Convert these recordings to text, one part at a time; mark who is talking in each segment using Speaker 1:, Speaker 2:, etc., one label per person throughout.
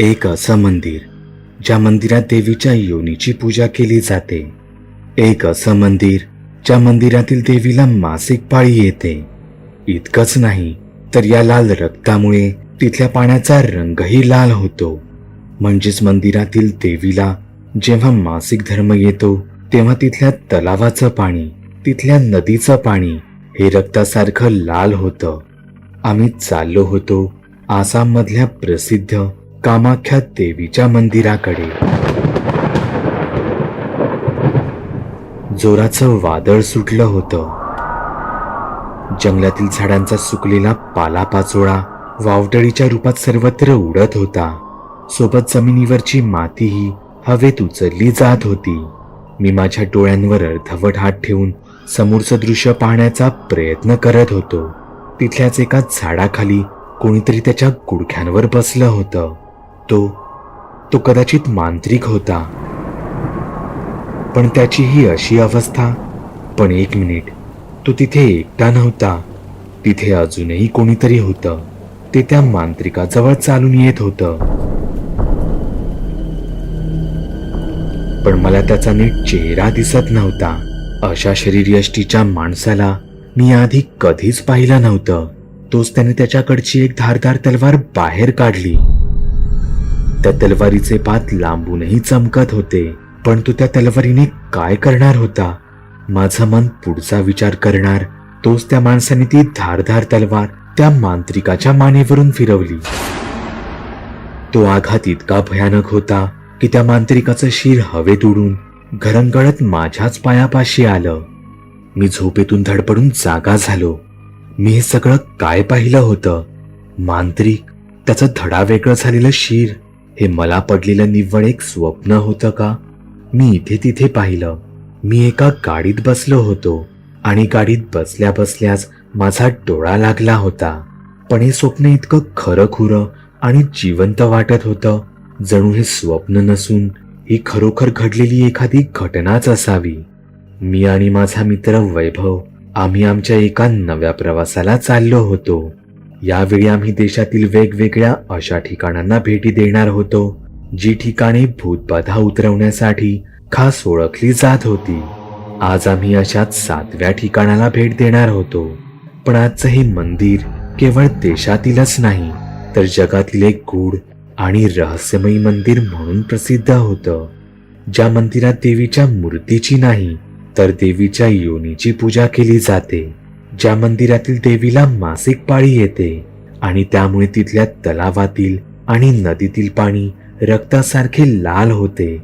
Speaker 1: एक असं मंदिर ज्या मंदिरात देवीच्या योनीची पूजा केली जाते. एक असं मंदिर ज्या मंदिरातील देवीला मासिक पाळी येते. इतकंच नाही तर या लाल रक्तामुळे तिथल्या पाण्याचा रंगही लाल होतो. म्हणजेच मंदिरातील देवीला जेव्हा मासिक धर्म येतो तेव्हा तिथल्या तलावाचं पाणी तिथल्या नदीचं पाणी हे रक्तासारखं लाल होतं. आम्ही चाललो होतो आसाममधल्या प्रसिद्ध कामाख्या देवीच्या मंदिराकडे. जोराचं वादळ सुटलं होतं. जंगलातील झाडांचा सुकलेला पालापाचोळा वावटळीच्या रूपात सर्वत्र उडत होता. सोबत जमिनीवरची मातीही हवेत उचलली जात होती. मी माझ्या डोळ्यांवर अर्धवट हात ठेवून समोरचं दृश्य पाहण्याचा प्रयत्न करत होतो. तिथल्याच एका झाडाखाली कोणीतरी त्याच्या गुडघ्यांवर बसलं होतं. तो तो कदाचित मांत्रिक होता. पण त्याची ही अशी अवस्था. पण एक मिनिट तो तिथे एकटा नव्हता. तिथे अजूनही कोणीतरी होतं. ते त्या मांत्रिकाजवळ चालून येत होतं. पण मला त्याचा नीट चेहरा दिसत नव्हता. अशा शरीरयष्टीच्या माणसाला मी आधी कधीच पाहिलं नव्हतं. तोच त्याने त्याच्याकडची एक धारदार तलवार बाहेर काढली. त्या तलवारीचे पात लांबूनही चमकत होते. पण तो त्या तलवारीने काय करणार होता? माझं मन पुढचा विचार करणार तोच त्या माणसाने ती धारधार तलवार त्या मांत्रिकाच्या मानेवरून फिरवली. तो आघात इतका भयानक होता की त्या मांत्रिकाचं शिर हवेत उडून घरंगळत माझ्याच पायापाशी आलं. मी झोपेतून धडपडून जागा झालो. मी हे सगळं काय पाहिलं होतं? मांत्रिक त्याचं धडा वेगळं झालेलं शिर हे मला पडलेलं निव्वळ एक स्वप्न होतं का? मी इथे तिथे पाहिलं. मी एका गाडीत बसलो होतो. आणि गाडीत बसल्या बसल्याच माझा डोळा लागला होता. पण हे स्वप्न इतकं खरं खुरं आणि जिवंत वाटत होतं. जणू हे स्वप्न नसून ही खरोखर घडलेली एखादी घटनाच असावी. मी आणि माझा मित्र वैभव आम्ही आमच्या एका नव्या प्रवासाला चाललो होतो. यावेळी आम्ही देशातील वेगवेगळ्या अशा ठिकाणांना भेटी देणार होतो जी ठिकाणे भूतबाधा उतरवण्यासाठी खास ओळखली जात होती. आज आम्ही अशाच सातव्या ठिकाणाला भेट देणार होतो. पण आजचं हे मंदिर केवळ देशातीलच नाही तर जगातील एक गूढ आणि रहस्यमयी मंदिर म्हणून प्रसिद्ध होतं. ज्या मंदिरात देवीच्या मूर्तीची नाही तर देवीच्या योनीची पूजा केली जाते. ज्या मंदिरातील देवीला मासिक पाळी येते आणि त्यामुळे तिथल्या तलावातील आणि नदीतील पाणी रक्तासारखे लाल होते.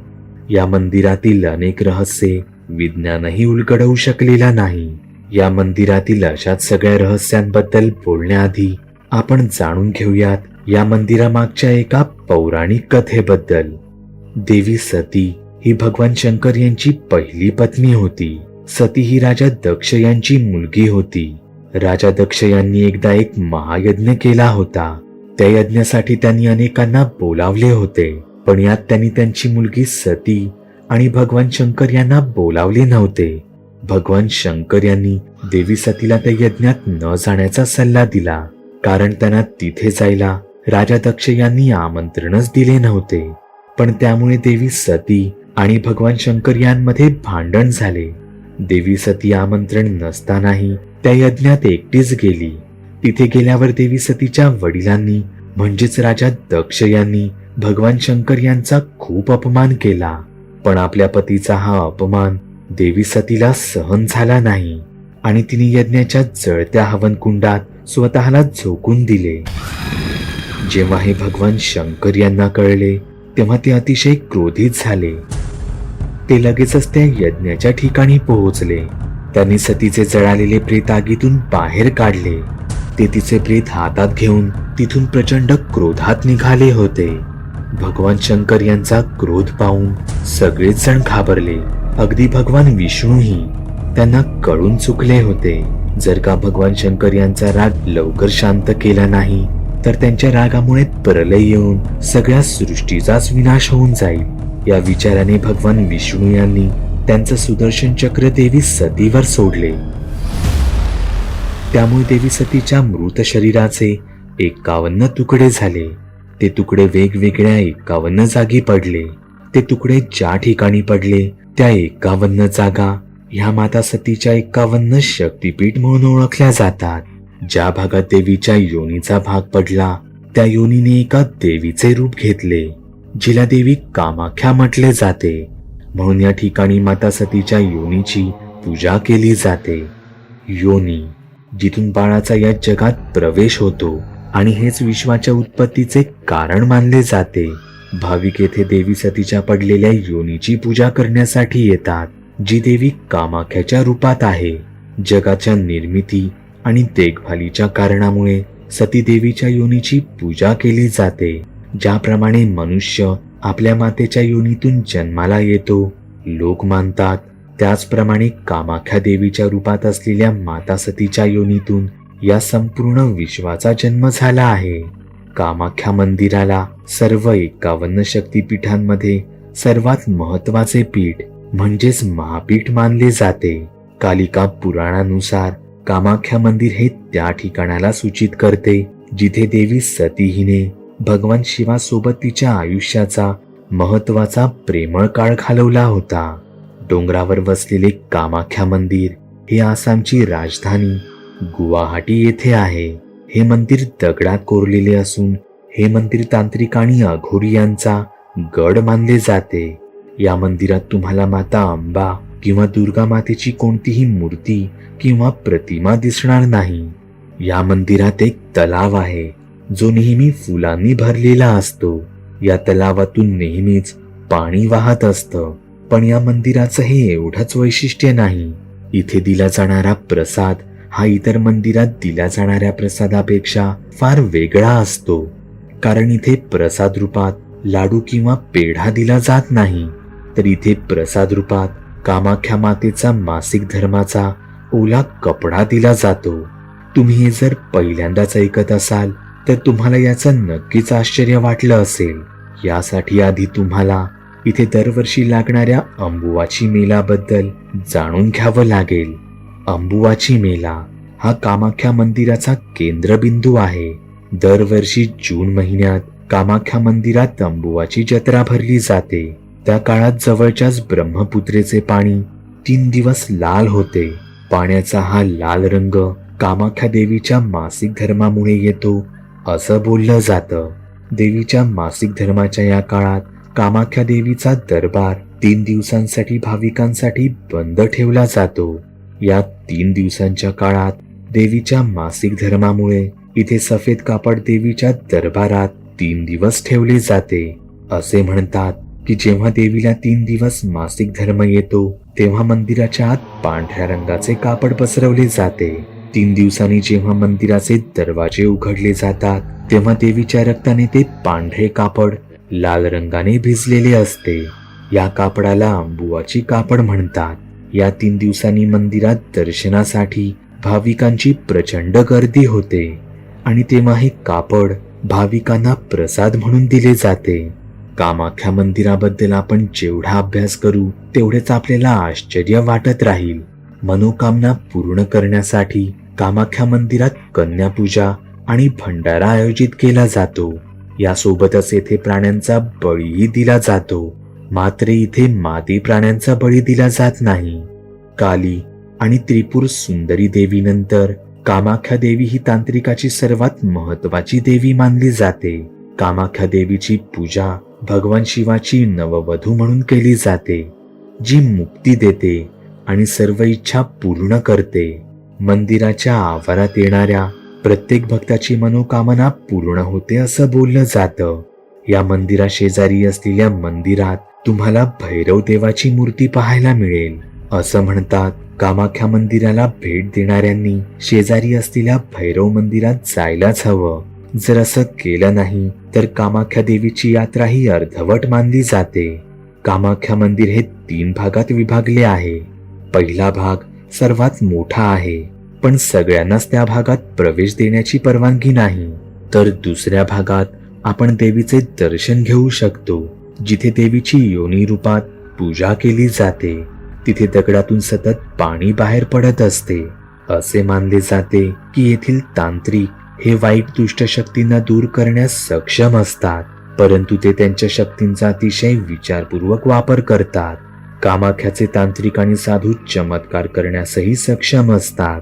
Speaker 1: या मंदिरातील अनेक रहस्ये विज्ञानही उलगडवू शकलेला नाही. या मंदिरातील अशाच सगळ्या रहस्यांबद्दल बोलण्याआधी आपण जाणून घेऊयात या मंदिरामागच्या एका पौराणिक कथेबद्दल. देवी सती ही भगवान शंकर यांची पहिली पत्नी होती. सती ही राजा दक्ष यांची मुलगी होती. राजा दक्ष यांनी एकदा एक महायज्ञ केला होता. त्या यज्ञासाठी त्यांनी अनेकांना बोलावले होते. पण यात त्यांनी त्यांची मुलगी सती आणि भगवान शंकर यांना बोलावले नव्हते. भगवान शंकर यांनी देवी सतीला त्या यज्ञात न जाण्याचा सल्ला दिला. कारण त्यांना तिथे जायला राजा दक्ष यांनी आमंत्रणच दिले नव्हते. पण त्यामुळे देवी सती आणि भगवान शंकर यांमध्ये भांडण झाले. देवी सती आमंत्रण नसतानाही त्या यज्ञात एकटीच गेली. तिथे गेल्यावर देवी सतीच्या वडिलांनी म्हणजेच राजा दक्ष यांनी भगवान शंकर यांचा खूप अपमान केला. पण आपल्या पतीचा हा अपमान देवी सतीला सहन झाला नाही आणि तिने यज्ञाच्या जळत्या हवनकुंडात स्वतःला झोकून दिले. जेव्हा हे भगवान शंकर यांना कळले तेव्हा ते अतिशय क्रोधित झाले. ते लगेचच त्या यज्ञाच्या ठिकाणी पोहोचले. त्यांनी सतीचे जळालेले प्रेत आगीतून बाहेर काढले. ते तिचे प्रेत हातात घेऊन तिथून प्रचंड क्रोधात निघाले होते. भगवान शंकर यांचा क्रोध पाहून सगळेच जण घाबरले. अगदी भगवान विष्णूही त्यांना कळून चुकले होते. जर का भगवान शंकर यांचा राग लवकर शांत केला नाही तर त्यांच्या रागामुळे प्रलय येऊन सगळ्या सृष्टीचाच विनाश होऊन जाईल. या विचाराने भगवान विष्णू यांनी त्यांचं सुदर्शन चक्र देवी सतीवर सोडले. त्यामुळे देवी सतीच्या मृत शरीराचे एकावन्न तुकडे झाले. ते तुकडे वेगवेगळ्या एकावन्न जागी पडले. ते तुकडे ज्या ठिकाणी पडले त्या एकावन्न जागा ह्या माता सतीच्या एकावन्न शक्तिपीठ म्हणून ओळखल्या जातात. ज्या भागात देवीच्या योनीचा भाग पडला त्या योनीने एका देवीचे रूप घेतले. जिला देवी कामाख्या म्हटले जाते. म्हणून या ठिकाणी माता सतीच्या योनीची पूजा केली जाते. योनी जिथून बाळाचा या जगात प्रवेश होतो आणि हेच विश्वाच्या उत्पत्तीचे कारण मानले जाते. भाविक येथे देवी सतीच्या पडलेल्या योनीची पूजा करण्यासाठी येतात जी देवी कामाख्याच्या रूपात आहे. जगाच्या निर्मिती आणि देखभालीच्या कारणामुळे सती देवीच्या योनीची पूजा केली जाते. ज्याप्रमाणे मनुष्य आपल्या मातेच्या योनीतून जन्माला येतो लोक मानतात त्याचप्रमाणे कामाख्या देवीच्या रूपात असलेल्या माता सतीच्या योनीतून या संपूर्ण विश्वाचा जन्म झाला आहे. कामाख्या मंदिराला सर्व एकावन्न शक्तीपीठांमध्ये सर्वात महत्त्वाचे पीठ म्हणजेच महापीठ मानले जाते. कालिका पुराणानुसार कामाख्या मंदिर हे त्या ठिकाणाला सूचित करते जिथे देवी सती हिने भगवान शिवासोबत तिच्या आयुष्याचा महत्त्वाचा प्रेमळ काळ घालवला होता. डोंगरावर वसलेले कामाख्या मंदिर हे आसामची राजधानी गुवाहाटी येथे आहे. हे मंदिर दगडात कोरलेले असून हे मंदिर तांत्रिक आणि अघोरी यांचा गड मानले जाते. या मंदिरात तुम्हाला माता अंबा किंवा दुर्गा मातेची कोणतीही मूर्ती किंवा प्रतिमा दिसणार नाही. या मंदिरात एक तलाव आहे. जो नेहमी फुलांनी भरलेला असतो. या तलावातून नेहमीच पाणी वाहत असतं. पण या मंदिराचं हे एवढंच वैशिष्ट्य नाही. इथे दिला जाणारा प्रसाद हा इतर मंदिरात दिल्या जाणाऱ्या प्रसादापेक्षा फार वेगळा असतो. कारण इथे प्रसाद रूपात लाडू किंवा पेढा दिला जात नाही. तर इथे प्रसाद रूपात कामाख्या मातेचा मासिक धर्माचा ओला कपडा दिला जातो. तुम्ही हे जर पहिल्यांदाच ऐकत असाल तर तुम्हाला याचं नक्कीच आश्चर्य वाटलं असेल. यासाठी आधी तुम्हाला इथे दरवर्षी लागणाऱ्या अंबुवाची मेलाबद्दल जाणून घ्यावं लागेल. अंबुवाची मेला हा कामाख्या मंदिराचा केंद्रबिंदू आहे. दरवर्षी जून महिन्यात कामाख्या मंदिरात अंबुवाची जत्रा भरली जाते. त्या काळात जवळच्याच ब्रह्मपुत्रेचे पाणी तीन दिवस लाल होते. पाण्याचा हा लाल रंग कामाख्या देवीच्या मासिक धर्मामुळे येतो असं बोललं जातं. देवीच्या मासिक धर्माच्या या काळात कामाख्या देवीचा दरबार तीन दिवसांसाठी भाविकांसाठी बंद ठेवला जातो. या तीन दिवसांच्या काळात देवीच्या मासिक धर्मामुळे इथे सफेद कापड देवीच्या दरबारात तीन दिवस ठेवले जाते. असे म्हणतात की जेव्हा देवीला तीन दिवस मासिक धर्म येतो तेव्हा मंदिराच्या आत पांढऱ्या रंगाचे कापड पसरवले जाते. तीन दिवसांनी जेव्हा मंदिराचे दरवाजे उघडले जातात तेव्हा देवीच्या रक्ताने ते पांढरे कापड लाल रंगाने भिजलेले असते. या कापडाला अंबुवाची कापड म्हणतात. या तीन दिवसांनी मंदिरात दर्शनासाठी भाविकांची प्रचंड गर्दी होते आणि तेव्हा हे कापड भाविकांना प्रसाद म्हणून दिले जाते. कामाख्या मंदिराबद्दल आपण जेवढा अभ्यास करू तेवढेच आपल्याला आश्चर्य वाटत राहील. मनोकामना पूर्ण करण्यासाठी कामाख्या मंदिरात कन्यापूजा आणि भंडारा आयोजित केला जातो. यासोबतच येथे प्राण्यांचा बळीही दिला जातो. मात्र इथे मादी प्राण्यांचा बळी दिला जात नाही. काली आणि त्रिपुर सुंदरी देवीनंतर कामाख्या देवी ही तांत्रिकाची सर्वात महत्वाची देवी मानली जाते. कामाख्या देवीची पूजा भगवान शिवाची नववधू म्हणून केली जाते जी मुक्ती देते आणि सर्व इच्छा पूर्ण करते. मंदिराच्या आवारात येणाऱ्या प्रत्येक भक्ताची मनोकामना पूर्ण होते असं बोललं जातं. या मंदिरा शेजारी असलेल्या मंदिरात तुम्हाला भैरव देवाची मूर्ती पाहायला मिळेल. असं म्हणतात कामाख्या मंदिराला भेट देणाऱ्यांनी शेजारी असलेल्या भैरव मंदिरात जायलाच हवं. जर असं केलं नाही तर कामाख्या देवीची यात्रा ही अर्धवट मानली जाते. कामाख्या मंदिर हे तीन भागात विभागले आहे. पहिला भाग सर्वात मोठा आहे. पण सगळ्यांनाच त्या भागात प्रवेश देण्याची परवानगी नाही. तर दुसऱ्या भागात आपण देवीचे दर्शन घेऊ शकतो. जिथे देवीची योनी रूपात पूजा केली जाते. तिथे दगडातून सतत पाणी बाहेर पडत असते. असे मानले जाते की येथील तांत्रिक हे वाईट दुष्ट शक्तींना दूर करण्यास सक्षम असतात. परंतु ते त्यांच्या शक्तींचा अतिशय विचारपूर्वक वापर करतात. कामाख्याचे तांत्रिक आणि साधू चमत्कार करण्यासही सक्षम असतात.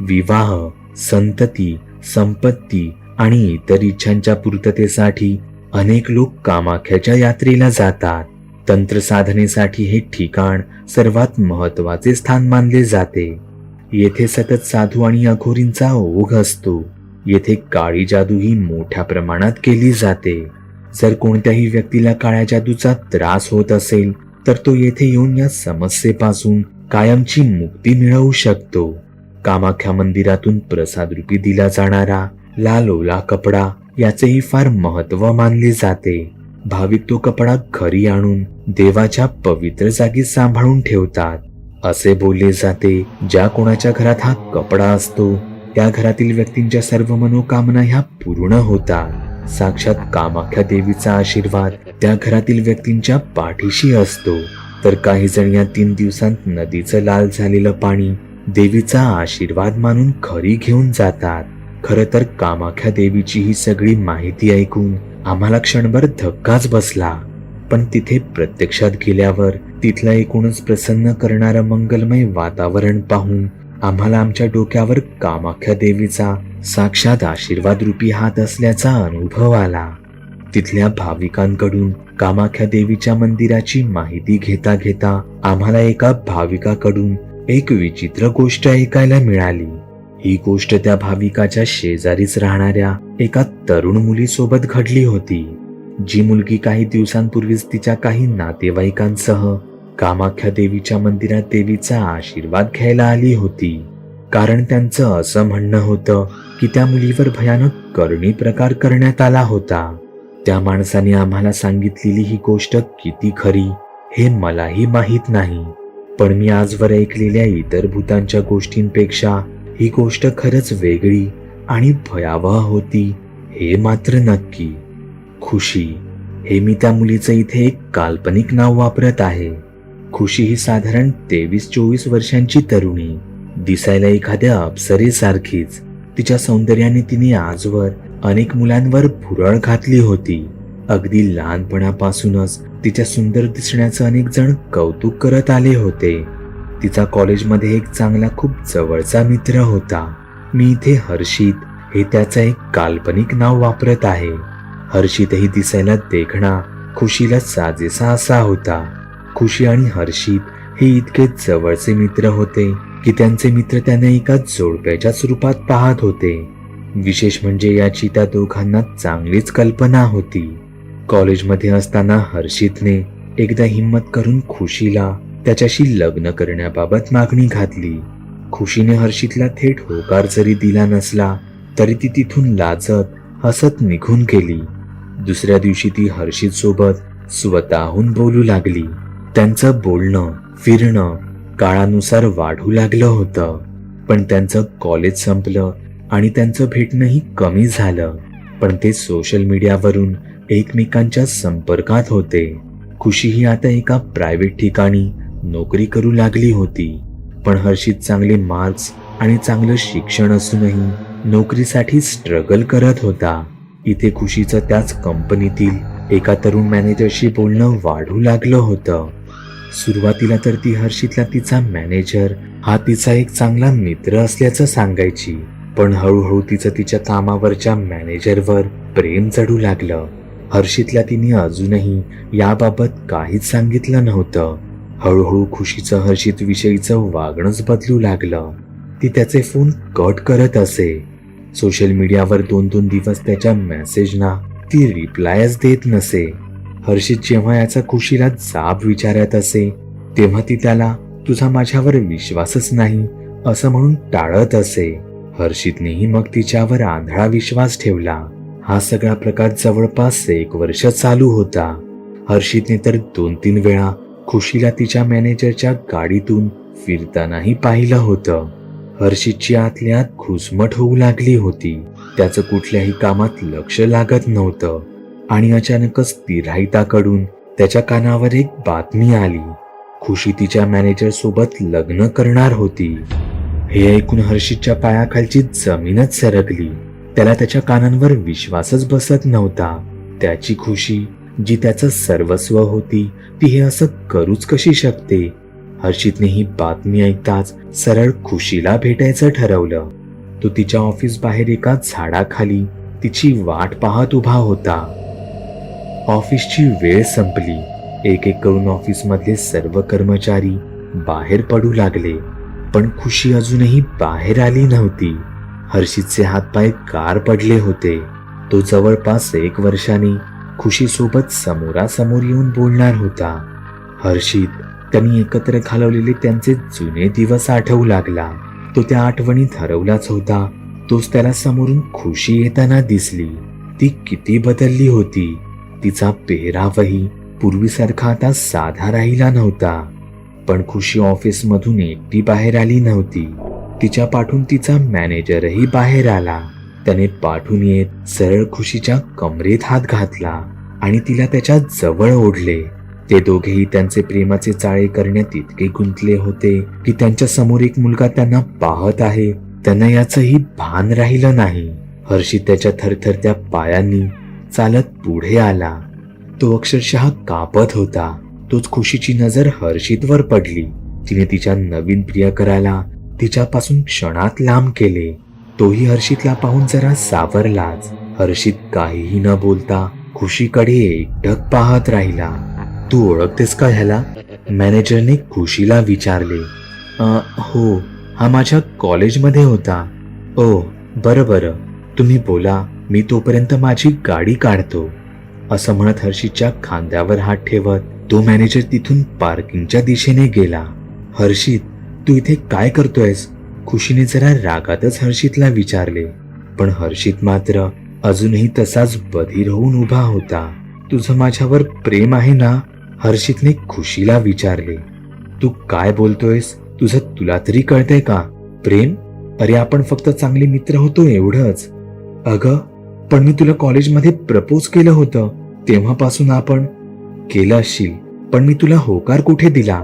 Speaker 1: विवाह संतती संपत्ती आणि इतर इच्छांच्या पूर्ततेसाठी अनेक लोक कामाख्याच्या यात्रेला जातात. तंत्र साधनेसाठी हे ठिकाण सर्वात महत्त्वाचे स्थान मानले जाते. येथे सतत साधू आणि अघोरींचा ओघ असतो. येथे काळी जादू ही मोठ्या प्रमाणात केली जाते. जर कोणत्याही व्यक्तीला काळ्या जादूचा त्रास होत असेल तर तो येथे येऊन या समस्येपासून कायमची मुक्ती मिळवू शकतो. कामाख्या मंदिरातून प्रसाद रूपी दिला जाणारा लाल ओला कपडा याचेही फार महत्त्व मानले जाते. भाविक तो कपडा घरी आणून देवाच्या पवित्र जागी सांभाळून ठेवतात. असे बोलले जाते ज्या कोणाच्या घरात हा कपडा असतो त्या घरातील व्यक्तींच्या सर्व मनोकामना ह्या पूर्ण होतात. साक्षात कामाख्या देवीचा आशीर्वाद त्या घरातील व्यक्तींच्या पाठीशी असतो. तर काही जण या तीन दिवसांत नदीचं लाल झालेलं पाणी देवीचा आशीर्वाद मानून खरी घेऊन जातात. खर तर कामाख्या देवीची ही सगळी माहिती ऐकून आम्हाला क्षणभर धक्काच बसला. पण तिथे प्रत्यक्षात गेल्यावर तिथलं एकूणच प्रसन्न करणारं मंगलमय वातावरण पाहून आम्हाला आमच्या डोक्यावर कामाख्या देवीचा साक्षात आशीर्वाद रूपी हात असल्याचा अनुभव आला तिथल्या भाविकांकडून कामाख्या देवीच्या मंदिराची माहिती घेता घेता आम्हाला एका भाविकाकडून एक विचित्र गोष्ट ऐकायला मिळाली. ही गोष्ट त्या भाविकाच्या शेजारीच राहणाऱ्या एका तरुण मुलीसोबत घडली होती. जी मुलगी काही दिवसांपूर्वीच तिच्या काही नातेवाईकांसह कामाख्या देवीच्या मंदिरात देवीचा आशीर्वाद घ्यायला आली होती. कारण त्यांचं असं म्हणणं होतं की त्या मुलीवर भयानक करणी प्रकार करण्यात आला होता. त्या माणसाने आम्हाला सांगितलेली ही गोष्ट किती खरी हे मलाही माहीत नाही. पण मी आजवर ऐकलेल्या इतर भूतांच्या गोष्टींपेक्षा ही गोष्ट खरंच वेगळी आणि भयावह होती हे मात्र नक्की. खुशी. हे मी त्या मुलीचं इथे एक काल्पनिक नाव वापरत आहे. खुशी ही साधारण तेवीस चोवीस वर्षांची तरुणी. दिसायला एखाद्या अप्सरेसारखीच. तिच्या सौंदर्याने तिने आजवर अनेक मुलांवर भुरळ घातली होती. अगदी लहानपणापासूनच तिच्या सुंदर दिसण्याचं अनेक जण कौतुक करत आले होते. तिचा कॉलेजमध्ये एक चांगला खूप जवळचा मित्र होता. मी इथे हर्षित हे त्याचं एक काल्पनिक नाव वापरत आहे. हर्षितही दिसायला देखणा खुशीला साजेसा असा होता. खुशी आणि हर्षित हे इतके जवळचे मित्र होते. की त्यांचे मित्र त्यांना एका जोडप्याच्या स्वरूपात पाहत होते. विशेष म्हणजे याची त्या दोघांना चांगलीच कल्पना होती. कॉलेजमध्ये असताना हर्षितने एकदा हिंमत करून खुशीला त्याच्याशी लग्न करण्याबाबत मागणी घातली. खुशीने हर्षितला थेट होकार जरी दिला नसला तरी ती तिथून लाजत हसत निघून गेली. दुसऱ्या दिवशी ती हर्षित सोबत स्वतःहून बोलू लागली. त्यांचं बोलणं फिरणं काळानुसार वाढू लागलं होतं. पण त्यांचं कॉलेज संपलं आणि त्यांचं भेटणंही कमी झालं. पण ते सोशल मीडियावरून एकमेकांच्या संपर्कात होते. खुशी ही आता एका प्रायव्हेट ठिकाणी नोकरी करू लागली होती. पण हर्षित चांगले मार्क्स आणि चांगलं शिक्षण असूनही नोकरीसाठी स्ट्रगल करत होता. इथे खुशीचं त्याच कंपनीतील एका तरुण मॅनेजरशी बोलणं वाढू लागलं होतं. सुरुवातीला तर ती हर्षितला तिचा मॅनेजर हा तिचा एक चांगला मित्र असल्याचं सांगायची. पण हळूहळू तिचं तिच्या कामावरच्या मॅनेजरवर प्रेम चढू लागलं. हर्षितला तिने अजूनही याबाबत काहीच सांगितलं नव्हतं. हळूहळू खुशीचं हर्षित विषयीचं वागणंच बदलू लागलं. ती त्याचे फोन कट करत असे. सोशल मीडियावर दोन दोन दिवस त्याच्या मेसेजना ती रिप्लायच देत नसे. हर्षित जेव्हा याचा खुशीला जाब विचारत असे तेव्हा ती त्याला तुझा माझ्यावर विश्वासच नाही असं म्हणून टाळत असे. हर्षितनेही मग तिच्यावर आंधळा विश्वास ठेवला. हा सगळा प्रकार जवळपास एक वर्ष चालू होता. हर्षितने तर दोन तीन वेळा खुशीला तिच्या मॅनेजरच्या गाडीतून फिरतानाही पाहिलं होतं. हर्षितची आतल्यात घुसमट होऊ लागली होती. त्याचं कुठल्याही कामात लक्ष लागत नव्हतं. आणि अचानकच तिराहिताकडून त्याच्या कानावर एक बातमी आली. खुशी तिच्या मॅनेजर सोबत लग्न करणार होती. हे ऐकून हर्षितच्या पायाखालची जमीनच सरकली. त्याला त्याच्या कानांवर विश्वासच बसत नव्हता. त्याची खुशी जी त्याचं सर्वस्व होती ती हे असं करूच कशी शकते? हर्षितने ही बातमी ऐकताच सरळ खुशीला भेटायचं ठरवलं. तो तिच्या ऑफिस बाहेर एका झाडाखाली तिची वाट पाहत उभा होता. ऑफिसची वेळ संपली. एक एक करून ऑफिसमधले सर्व कर्मचारी बाहेर पडू लागले. पण खुशी अजूनही बाहेर आली नव्हती. हर्षितचे हातपाय कार पडले होते. तो जवळपास एक वर्षाने खुशीसोबत समोरासमोर येऊन बोलणार होता. हर्षित त्यांनी एकत्र घालवलेले त्यांचे जुने दिवस आठवू लागला. तो त्या आठवणीत हरवलाच होता. तोच त्याला समोरून खुशी येताना दिसली. ती किती बदलली होती. तिचा पेहरावही पूर्वीसारखा आता साधा राहिला नव्हता. पण खुशी ऑफिसमधून एकटी बाहेर आली नव्हती. तिच्या पाठून तिचा मॅनेजरही बाहेर आला. त्याने पाठून येत सरळ खुशीच्या कमरेत हात घातला आणि तिला त्याच्याजवळ ओढले. ते दोघेही त्यांचे प्रेमाचे चाळे करण्यात इतके गुंतले होते की त्यांच्यासमोर एक मुलगा त्यांना पाहत आहे. त्यांना याचंही भान राहिलं नाही. हर्षित त्याच्या थरथरत्या पायांनी चालत पुढे आला. तो अक्षरशः कापत होता. तोच खुशीची नजर हर्षितवर पडली. तिने तिच्या नवीन प्रियकराला तिच्यापासून क्षणात लांब केले. तोही हर्षितला पाहून जरा सावरलाच. हर्षित काहीही न बोलता खुशीकडे एकटक पाहत राहिला. तू ओळखतेस का ह्याला? मॅनेजरने खुशीला विचारले. हो हा माझ्या कॉलेजमध्ये होता. ओ बरं बरं. तुम्ही बोला. मी तोपर्यंत माझी गाडी काढतो. असं म्हणत हर्षितच्या खांद्यावर हात ठेवत तो मॅनेजर तिथून पार्किंगच्या दिशेने गेला. हर्षित तू इथे काय करतोयस? खुशीने जरा रागातच हर्षितला विचारले. पण हर्षित मात्र अजूनही तसाच बधीर होऊन उभा होता. तुझं माझ्यावर प्रेम आहे ना? हर्षितने खुशीला विचारले. तू काय बोलतोयस? तुझं तुला तरी कळतंय का? प्रेम? अरे आपण फक्त चांगले मित्र होतो एवढंच. अगं पण मी तुला कॉलेजमध्ये प्रपोज केलं होतं. तेव्हापासून आपण केलं असशील. पण मी तुला होकार कुठे दिला?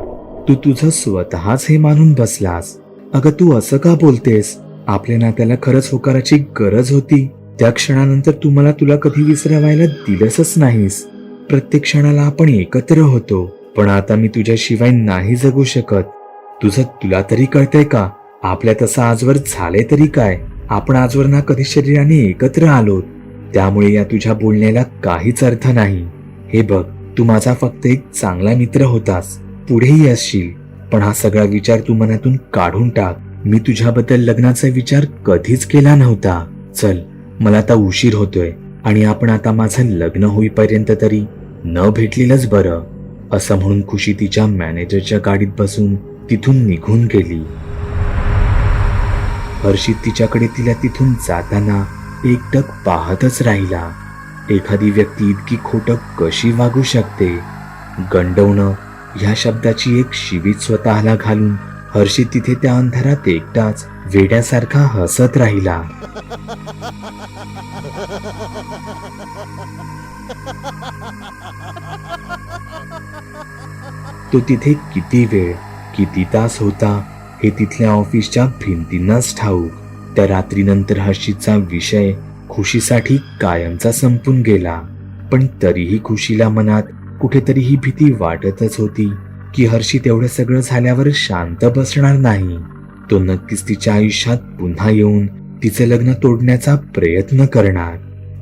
Speaker 1: तू तुझं स्वतःच हे मानून बसलास. अगं तू असं का बोलतेस? आपल्या नात्याला खरंच होकाराची गरज होती. त्या क्षणानंतर तू मला तुला कधी विसरवायला दिलंसच नाहीस. प्रत्येक क्षणाला आपण एकत्र होतो. पण आता मी तुझ्याशिवाय नाही जगू शकत. तुझं तुला तरी कळतंय का? आपल्या तसं आजवर झाले तरी काय? आपण आजवर ना कधी शरीराने एकत्र आलोत. त्यामुळे या तुझ्या बोलण्याला काहीच अर्थ नाही. हे बघ तू माझा फक्त एक चांगला मित्र होतास. पुढेही असशील. पण हा सगळा विचार तू मनातून काढून टाक. मी तुझ्याबद्दल लग्नाचा विचार कधीच केला नव्हता. चल मला आता उशीर होतोय आणि आपण आता माझं लग्न होईपर्यंत तरी न भेटलेलंच बरं. असं म्हणून खुशी तिच्या मॅनेजरच्या गाडीत बसून तिथून निघून गेली. हर्षित तिच्याकडे तिला तिथून जाताना एकटक पाहतच राहिला. एखादी व्यक्ती इतकी खोटं कशी वागू शकते? गंडवणं ह्या शब्दाची एक शिवीत स्वतःला घालून हर्षित तिथे त्या अंधारात एकटाच वेड्यासारखा हसत राहिला. तो तिथे किती वेळ किती तास होता हे तिथल्या ऑफिसच्या भिंतींनाच ठाऊक. त्या रात्रीनंतर हर्षितचा विषय खुशीसाठी कायमचा संपून गेला. पण तरीही खुशीला मनात कुठेतरी ही भीती वाटतच होती की हर्षित एवढं सगळं झाल्यावर शांत बसणार नाही. तो नक्कीच तिच्या आयुष्यात पुन्हा येऊन तिचं लग्न तोडण्याचा प्रयत्न करणार.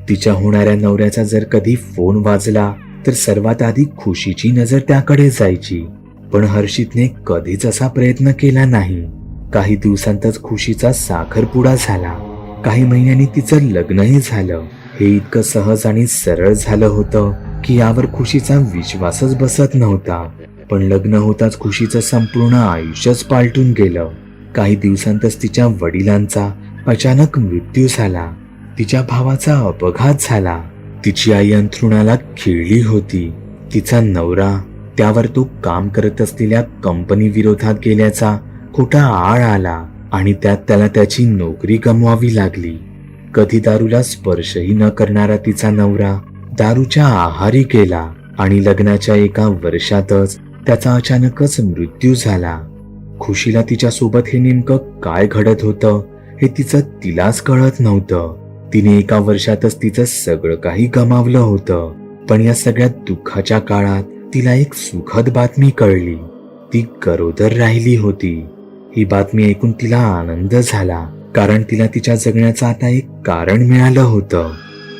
Speaker 1: तिच्या होणाऱ्या नवऱ्याचा जर कधी फोन वाजला तर सर्वात आधी खुशीची नजर त्याकडे जायची. पण हर्षितने कधीच असा प्रयत्न केला नाही. काही दिवसांतच खुशीचा साखरपुडा झाला. काही महिन्यांनी तिचं लग्नही झालं. हे इतकं सहज आणि सरळ झालं होतं की यावर खुशीचा विश्वासच बसत नव्हता. पण लग्न होताच खुशीचं संपूर्ण आयुष्यच पालटून गेलं. काही दिवसांतच तिच्या वडिलांचा अचानक मृत्यू झाला. तिच्या भावाचा अपघात झाला. तिची आई अंथरुणाला खिळली होती. तिचा नवरा त्यावर तो काम करत असलेल्या कंपनी विरोधात गेल्याचा खोटा आळ आला आणि त्यात त्याला त्याची नोकरी गमवावी लागली. कधी दारूला स्पर्शही न करणारा तिचा नवरा दारूच्या आहारी गेला आणि लग्नाच्या एका वर्षातच त्याचा अचानकच मृत्यू झाला. खुशीला तिच्या सोबत हे नेमकं काय घडत होतं हे तिचं तिलाच कळत नव्हतं. तिने एका वर्षातच तिचं सगळं काही गमावलं होतं पण या सगळ्या दुःखाच्या काळात तिला एक सुखद बातमी कळली. ती गरोदर राहिली होती. ही बातमी ऐकून तिला आनंद झाला कारण तिला तिच्या जगण्याचं आता एक कारण मिळालं होतं.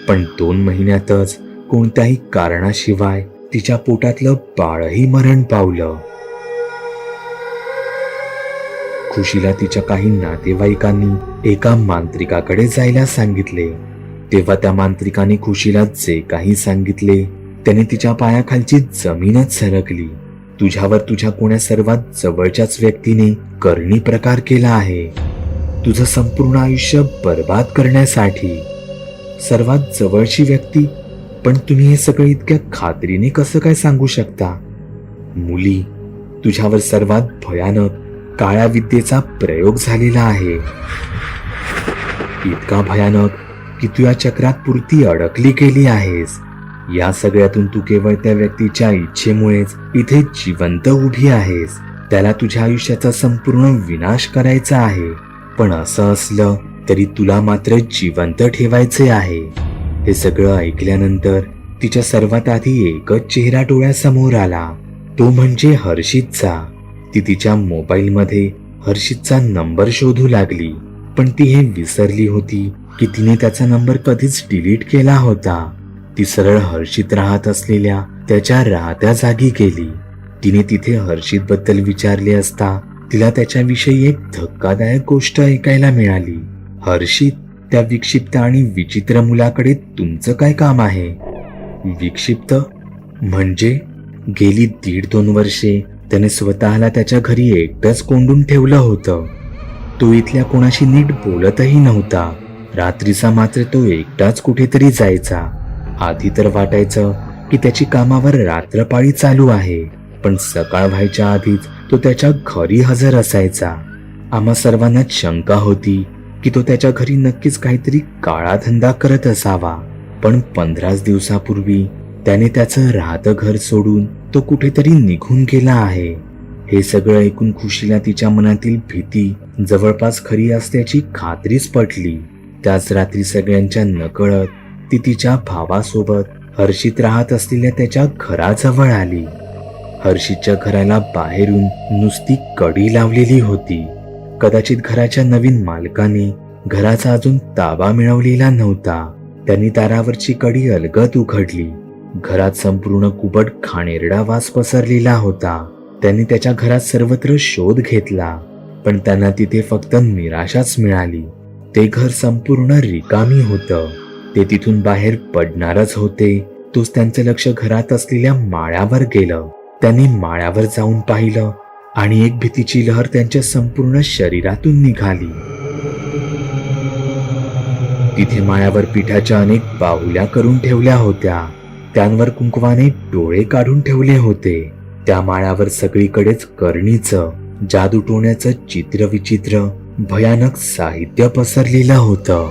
Speaker 1: पण दोन महिन्यातच कोणत्याही कारणाशिवाय तिच्या पोटातलं बाळही मरण पावलं. खुशीला तिच्या काही नातेवाईकांनी एका मांत्रिकाकडे जायला सांगितले. तेव्हा त्या मांत्रिकाने खुशीला जे काही सांगितले त्याने तिच्या पायाखालची जमीनच सरकली. तुझ्यावर तुझ्या कोण्या सर्वात जवळच्याच व्यक्तीने करणी प्रकार केला आहे. तुझं संपूर्ण आयुष्य बर्बाद करण्यासाठी. सर्वात जवळची व्यक्ती पण तुम्ही हे सगळं इतक्या खात्रीने कसं काय सांगू शकता? मुली तुझ्यावर सर्वात भयानक काळ्या विद्येचा प्रयोग झालेला आहे. इतका भयानक की तू या चक्रात पुरती अडकली गेली आहेस. या सगळ्यातून तू केवळ त्या व्यक्तीच्या इच्छेमुळेच इथे जिवंत उभी आहेस. त्याला तुझ्या आयुष्याचा संपूर्ण विनाश करायचा आहे. पण असं असलं तरी तुला मात्र जिवंत ठेवायचे आहे. हे सगळं ऐकल्यानंतर तिच्या सर्वात आधी एकच चेहरा डोळ्यासमोर आला. तो म्हणजे हर्षितचा. ती तिच्या मोबाईलमध्ये हर्षितचा नंबर शोधू लागली. पण ती हे विसरली होती की तिने त्याचा नंबर कधीच डिलीट केला होता. ती सरळ हर्षित राहत असलेल्या त्याच्या राहत्या जागी गेली. तिने तिथे हर्षित बद्दल विचारले असता तिला त्याच्याविषयी एक धक्कादायक गोष्ट ऐकायला मिळाली. हर्षित त्या विक्षिप्त आणि विचित्र मुलाकडे तुमचं काय काम आहे? विक्षिप्त? म्हणजे? गेली दीड दोन वर्षे त्याने स्वतःला त्याच्या घरी एकटंच कोंडून ठेवलं होतं. तो इथल्या कोणाशी नीट बोलतही नव्हता. रात्रीचा मात्र तो एकटाच कुठेतरी जायचा. आधी तर वाटायचं की त्याची कामावर रात्रपाळी चालू आहे. पण सकाळ व्हायच्या आधीच तो त्याच्या घरी हजर असायचा. आम्हा सर्वांनाच शंका होती की तो त्याच्या घरी नक्कीच काहीतरी काळा धंदा करत असावा. पण पंधराच दिवसापूर्वी त्याने त्याचं राहतं घर सोडून तो कुठेतरी निघून गेला आहे. हे सगळं ऐकून खुशीला तिच्या मनातील भीती जवळपास खरी असल्याची खात्रीच पटली. त्याच रात्री सगळ्यांच्या नकळत ती तिच्या भावासोबत. हर्षित राहत असलेल्या त्याच्या घराजवळ आली. हर्षितच्या घराला बाहेरून नुसती कडी लावलेली होती. कदाचित घराच्या नवीन मालकाने घराचा अजून ताबा मिळवलेला नव्हता. त्यांनी दारावरची कडी अलगत उघडली. घरात संपूर्ण कुबट खाणेरडा वास पसरलेला होता. त्यांनी त्याच्या घरात सर्वत्र शोध घेतला. पण त्यांना तिथे फक्त निराशाच मिळाली. ते घर संपूर्ण रिकामी होतं. ते तिथून बाहेर पडणारच होते. तोच त्यांचं लक्ष घरात असलेल्या माळ्यावर गेलं. त्यांनी माळ्यावर जाऊन पाहिलं आणि एक भीतीची लहर त्यांच्या संपूर्ण शरीरातून निघाली. तिथे माळ्यावर पिठाच्या अनेक बाहुल्या करून ठेवल्या होत्या. त्यांवर कुंकवाने डोळे काढून ठेवले होते. त्या माळ्यावर सगळीकडेच करणीचं जादू टोण्याचं चित्र विचित्र भयानक साहित्य पसरलेलं होतं.